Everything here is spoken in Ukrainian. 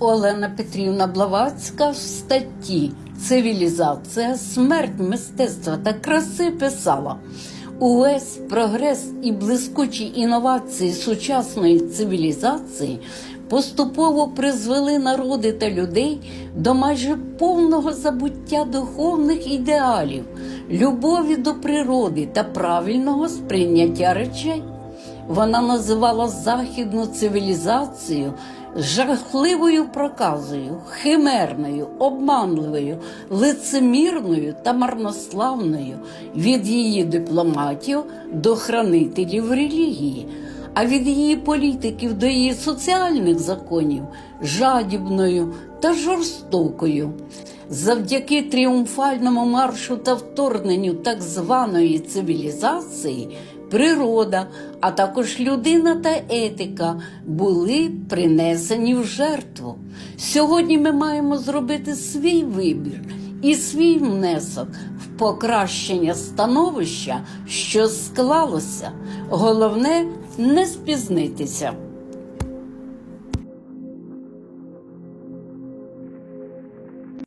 Олена Петрівна Блаватська в статті Цивілізація, смерть мистецтва та краси писала. Увесь прогрес і блискучі інновації сучасної цивілізації поступово призвели народи та людей до майже повного забуття духовних ідеалів, любові до природи та правильного сприйняття речей. Вона називала західну цивілізацію жахливою проказою, химерною, обманливою, лицемірною та марнославною від її дипломатів до хранителів релігії, а від її політиків до її соціальних законів жадібною та жорстокою. Завдяки тріумфальному маршу та вторгненню так званої цивілізації природа, а також людина та етика були принесені в жертву. Сьогодні ми маємо зробити свій вибір і свій внесок в покращення становища, що склалося. Головне не спізнитися.